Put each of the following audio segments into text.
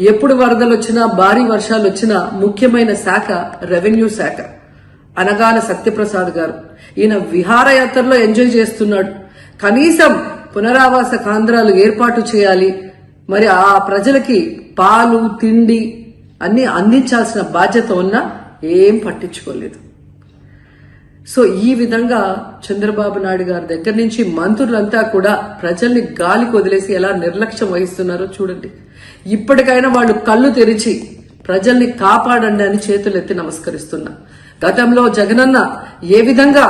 ఎప్పుడు వరదలు వచ్చినా భారీ వర్షాలు వచ్చినా ముఖ్యమైన శాఖ రెవెన్యూ శాఖ. అనగాన సత్యప్రసాద్ గారు. ఈయన విహారయాత్రలో ఎంజాయ్ చేస్తున్నాడు. కనీసం పునరావాస కేంద్రాలు ఏర్పాటు చేయాలి. మరి ఆ ప్రజలకి పాలు తిండి అన్ని అందించాల్సిన బాధ్యత ఉన్నా ఏం పట్టించుకోలేదు. సో ఈ విధంగా చంద్రబాబు నాయుడు గారి దగ్గర నుంచి మంత్రులంతా కూడా ప్రజల్ని గాలికి వదిలేసి ఎలా నిర్లక్ష్యం వహిస్తున్నారో చూడండి. ఇప్పటికైనా వాళ్ళు కళ్ళు తెరిచి ప్రజల్ని కాపాడండి అని చేతులెత్తి నమస్కరిస్తున్నా. గతంలో జగనన్న ఏ విధంగా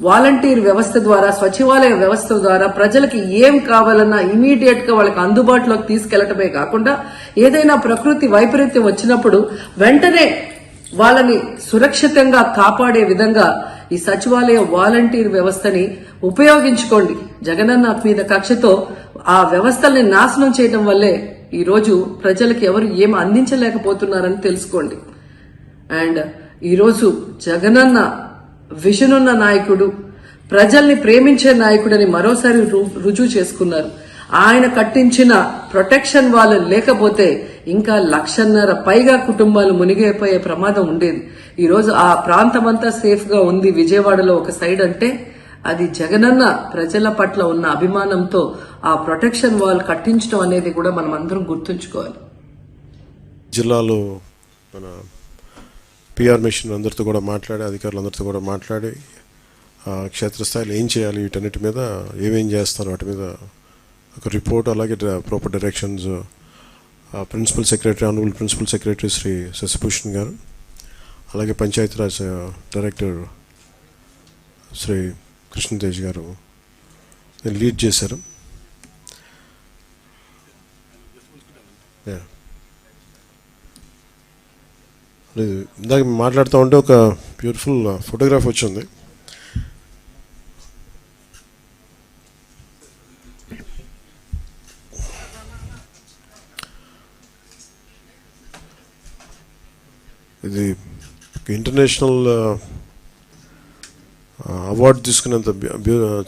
వాలంటీర్ వ్యవస్థ ద్వారా సచివాలయ వ్యవస్థ ద్వారా ప్రజలకి ఏం కావాలన్నా ఇమీడియట్గా వాళ్ళకి అందుబాటులోకి తీసుకెళ్ళటమే కాకుండా ఏదైనా ప్రకృతి వైపరీత్యం వచ్చినప్పుడు వెంటనే వాళ్ళని సురక్షితంగా కాపాడే విధంగా ఈ సచివాలయ వాలంటీర్ వ్యవస్థని ఉపయోగించుకోండి. జగనన్న మీద కక్షతో ఆ వ్యవస్థల్ని నాశనం చేయడం వల్లే ఈ రోజు ప్రజలకు ఎవరు ఏం అందించలేకపోతున్నారని తెలుసుకోండి. అండ్ ఈరోజు జగనన్న విజన్ ఉన్న నాయకుడు ప్రజల్ని ప్రేమించే నాయకుడని మరోసారి రు- రుజువు చేసుకున్నారు. ఆయన కట్టించిన ప్రొటెక్షన్ వాళ్ళు లేకపోతే ఇంకా లక్షన్నర పైగా కుటుంబాలు మునిగిపోయే ప్రమాదం ఉండేది. ఈరోజు ఆ ప్రాంతం అంతా ఉంది. విజయవాడలో ఒక సైడ్ అంటే అది జగనన్న ప్రజల పట్ల ఉన్న అభిమానంతో ఆ ప్రొటెక్షన్ వాల్ కట్టించడం అనేది కూడా మనం అందరం గుర్తుంచుకోవాలి. జిల్లాలో మన పిఆర్ మిషన్ అందరితో కూడా మాట్లాడి అధికారులందరితో కూడా మాట్లాడి ఆ, క్షేత్రస్థాయిలో ఏం చేయాలి వీటన్నిటి మీద ఏమేం చేస్తారు వాటి మీద ఒక రిపోర్ట్ అలాగే proper directions principal secretary honourable principal secretary Shri Shashibhushan గారు అలాగే పంచాయతీరాజ్ డైరెక్టర్ శ్రీ కృష్ణతేజ్ గారు లీడ్ చేశారు. లేదు ఇందాక మాట్లాడుతూ ఉంటే ఒక బ్యూటిఫుల్ ఫోటోగ్రాఫ్ వచ్చింది ఇది ఇంటర్నేషనల్ అవార్డు తీసుకునేంత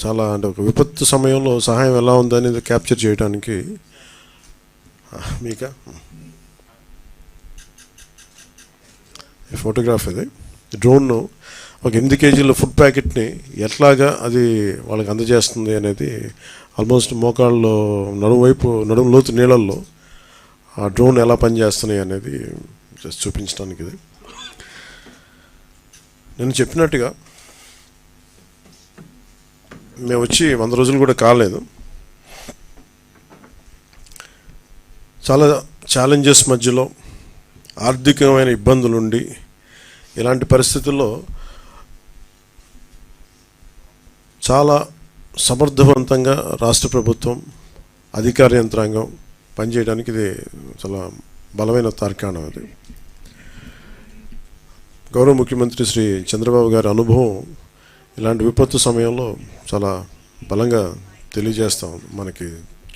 చాలా అంటే ఒక విపత్తు సమయంలో సహాయం ఎలా ఉందనేది క్యాప్చర్ చేయడానికి మీక? ఫోటోగ్రాఫ్ ఇది. డ్రోన్ను ఒక ఎనిమిది కేజీల ఫుడ్ ప్యాకెట్ని ఎట్లాగా అది వాళ్ళకి అందజేస్తుంది అనేది ఆల్మోస్ట్ మోకాళ్ళలో నడుము వైపు నడుము లోతు నీళ్ళల్లో ఆ డ్రోన్ ఎలా పనిచేస్తున్నాయి అనేది జస్ట్ చూపించడానికి ఇది. నేను చెప్పినట్టుగా మేము వచ్చి వంద రోజులు కూడా కాలేదు. చాలా ఛాలెంజెస్ మధ్యలో ఆర్థికమైన ఇబ్బందులుండి ఇలాంటి పరిస్థితుల్లో చాలా సమర్థవంతంగా రాష్ట్ర ప్రభుత్వం అధికార యంత్రాంగం పనిచేయడానికి ఇది చాలా బలమైన తార్కాణం అది. గౌరవ ముఖ్యమంత్రి శ్రీ చంద్రబాబు గారి అనుభవం ఇలాంటి విపత్తు సమయంలో చాలా బలంగా తెలియజేస్తూ ఉంది మనకి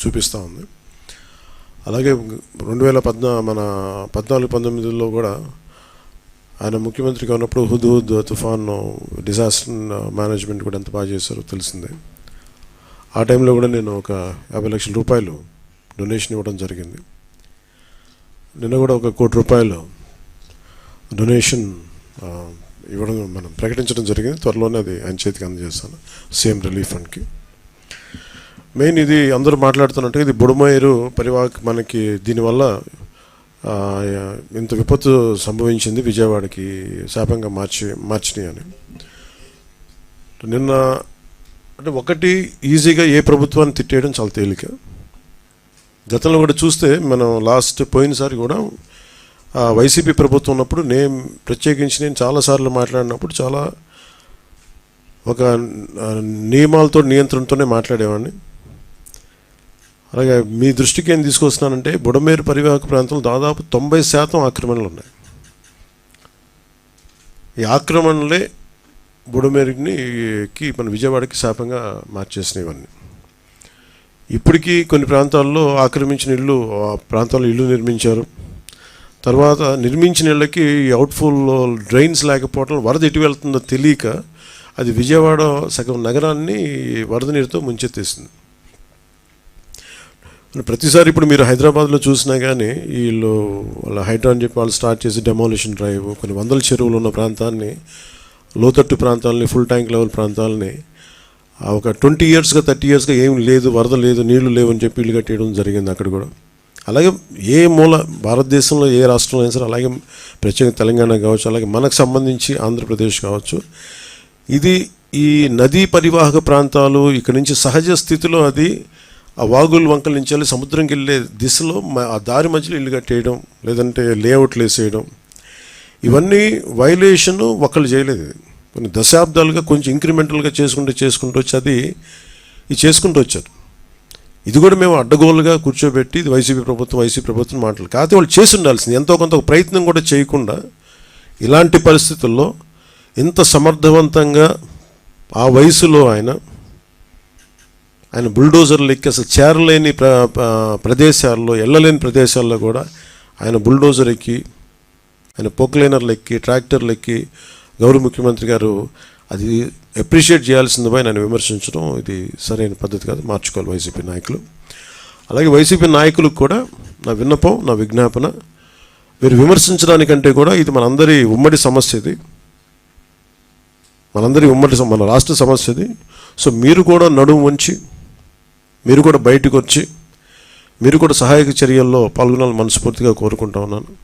చూపిస్తూ ఉంది. అలాగే రెండు వేల పద్నా మన పద్నాలుగు పంతొమ్మిదిలో కూడా ఆయన ముఖ్యమంత్రిగా ఉన్నప్పుడు హుద్ హుద్ తుఫాన్ డిజాస్టర్ మేనేజ్మెంట్ కూడా ఎంత బాగా చేశారో తెలిసిందే. ఆ టైంలో కూడా నేను ఒక యాభై లక్షల రూపాయలు డొనేషన్ ఇవ్వడం జరిగింది. నిన్న కూడా ఒక కోటి రూపాయలు డొనేషన్ ఇవ్వడం మనం ప్రకటించడం జరిగింది. త్వరలోనే అది ఆయన చేతికి అందజేస్తాను. సీఎం రిలీఫ్ ఫండ్కి. మెయిన్ ఇది అందరూ మాట్లాడుతున్నట్టుగా ఇది బుడమేరు పరివాహక మనకి దీనివల్ల ఇంత విపత్తు సంభవించింది విజయవాడకి శాపంగా మార్చి మార్చినాయి అని. నిన్న అంటే ఒకటి ఈజీగా ఏ ప్రభుత్వాన్ని తిట్టేయడం చాలా తేలిక. గతంలో కూడా చూస్తే మనం లాస్ట్ పోయినసారి కూడా వైసీపీ ప్రభుత్వం ఉన్నప్పుడు నేను ప్రత్యేకించి నేను చాలాసార్లు మాట్లాడినప్పుడు చాలా ఒక నియమాలతో నియంత్రణతోనే మాట్లాడేవాడిని. అలాగే మీ దృష్టికి ఏం తీసుకొస్తున్నానంటే బుడమేరు పరివాహక ప్రాంతంలో దాదాపు తొంభై శాతం ఆక్రమణలు ఉన్నాయి. ఈ ఆక్రమణలే బుడమేరుని కి మన విజయవాడకి శాపంగా మార్చేసినవన్నీ. ఇప్పటికీ కొన్ని ప్రాంతాల్లో ఆక్రమించిన ఇల్లు ఆ ప్రాంతాల్లో ఇల్లు నిర్మించారు. తర్వాత నిర్మించిన ఇళ్ళకి అవుట్ఫుల్ డ్రైన్స్ లేకపోవడం వరద ఎటు వెళ్తుందో తెలియక అది విజయవాడ సగం నగరాన్ని వరద నీరుతో ముంచెత్తేసింది. ప్రతిసారి ఇప్పుడు మీరు హైదరాబాద్లో చూసినా కానీ వీళ్ళు వాళ్ళ హైడ్రా అని చెప్పి వాళ్ళు స్టార్ట్ చేసి డెమాలిషన్ డ్రైవ్ కొన్ని వందల చెరువులు ఉన్న ప్రాంతాన్ని లోతట్టు ప్రాంతాలని ఫుల్ ట్యాంక్ లెవెల్ ప్రాంతాలని ఆ ఒక ట్వంటీ ఇయర్స్గా థర్టీ ఇయర్స్గా ఏం లేదు వరద లేదు నీళ్ళు లేవు అని చెప్పి ఇల్లు కట్టేయడం జరిగింది అక్కడ కూడా. అలాగే ఏ మూల భారతదేశంలో ఏ రాష్ట్రంలో అయినా సరే అలాగే ప్రత్యేక తెలంగాణ కావచ్చు అలాగే మనకు సంబంధించి ఆంధ్రప్రదేశ్ కావచ్చు ఇది ఈ నదీ పరివాహక ప్రాంతాలు ఇక్కడ నుంచి సహజ స్థితిలో అది ఆ వాగులు వంకల నుంచి వెళ్ళి సముద్రంకి వెళ్ళే దిశలో మ- ఆ దారి మధ్యలో ఇల్లు కట్టేయడం లేదంటే లేఅవుట్లు వేసేయడం ఇవన్నీ వైలేషన్ ఒకళ్ళు చేయలేదు. కొన్ని దశాబ్దాలుగా కొంచెం ఇంక్రిమెంటల్గా చేసుకుంటూ చేసుకుంటూ వచ్చి అది ఇది చేసుకుంటూ వచ్చారు. ఇది కూడా మేము అడ్డగోలుగా కూర్చోబెట్టి ఇది వైసీపీ ప్రభుత్వం వైసీపీ ప్రభుత్వం మాటలు. కాకపోతే వాళ్ళు చేసి ఉండాల్సింది. ఎంతో కొంత ప్రయత్నం కూడా చేయకుండా ఇలాంటి పరిస్థితుల్లో ఇంత సమర్థవంతంగా ఆ వయసులో ఆయన ఆయన బుల్డోజర్లు ఎక్కి అసలు చేరలేని ప్ర- ప్రదేశాల్లో వెళ్ళలేని ప్రదేశాల్లో కూడా ఆయన బుల్డోజర్ ఎక్కి ఆయన పోక్లైనర్లు ఎక్కి ట్రాక్టర్లు ఎక్కి గౌరవ ముఖ్యమంత్రి గారు అది అప్రిషియేట్ చేయాల్సిందిపై నన్ను విమర్శించడం ఇది సరైన పద్ధతి కాదు. మార్చుకోవాలి వైసీపీ నాయకులు. అలాగే వైసీపీ నాయకులకు కూడా నా విన్నపం నా విజ్ఞాపన మీరు విమర్శించడానికంటే కూడా ఇది మనందరి ఉమ్మడి సమస్య ఇది. మనందరి ఉమ్మడి మన రాష్ట్ర సమస్య ఇది. సో మీరు కూడా నడుము వంచి మీరు కూడా బయటకు వచ్చి మీరు కూడా సహాయక చర్యల్లో పాల్గొనాలని మనస్ఫూర్తిగా కోరుకుంటా ఉన్నాను.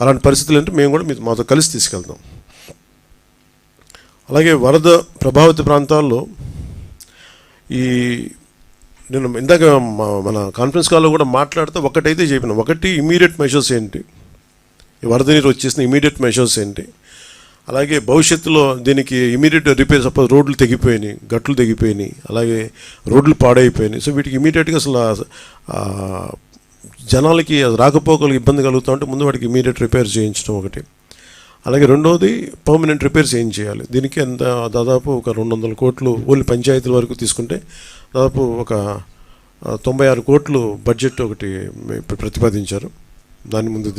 అలాంటి పరిస్థితులు అంటే మేము కూడా మీతో మాతో కలిసి తీసుకెళ్తాం. అలాగే వరద ప్రభావిత ప్రాంతాల్లో ఈ నేను ఇందాక మన కాన్ఫరెన్స్ కాల్లో కూడా మాట్లాడితే ఒకటైతే చెప్పిన ఒకటి ఇమీడియట్ మెషర్స్ ఏంటి? ఈ వరద నీరు వచ్చేసిన ఇమీడియట్ మెషర్స్ ఏంటి? అలాగే భవిష్యత్తులో దీనికి ఇమీడియట్ రిపేర్ సపోజ్ రోడ్లు తెగిపోయినాయి గట్లు తెగిపోయినాయి అలాగే రోడ్లు పాడైపోయినాయి. సో వీటికి ఇమీడియట్గా అసలు జనాలకి రాకపోకలు ఇబ్బంది కలుగుతూ ఉంటే ముందు వాటికి ఇమీడియట్ రిపేర్ చేయించడం ఒకటి. అలాగే రెండవది పర్మనెంట్ రిపేర్స్ ఏం చేయాలి దీనికి ఎంత దాదాపు ఒక రెండు వందల కోట్లు ఓన్లీ పంచాయతీల వరకు తీసుకుంటే దాదాపు ఒక తొంభై ఆరు కోట్లు బడ్జెట్ ఒకటి ప్రతిపాదించారు. దాన్ని ముందు తీసుకు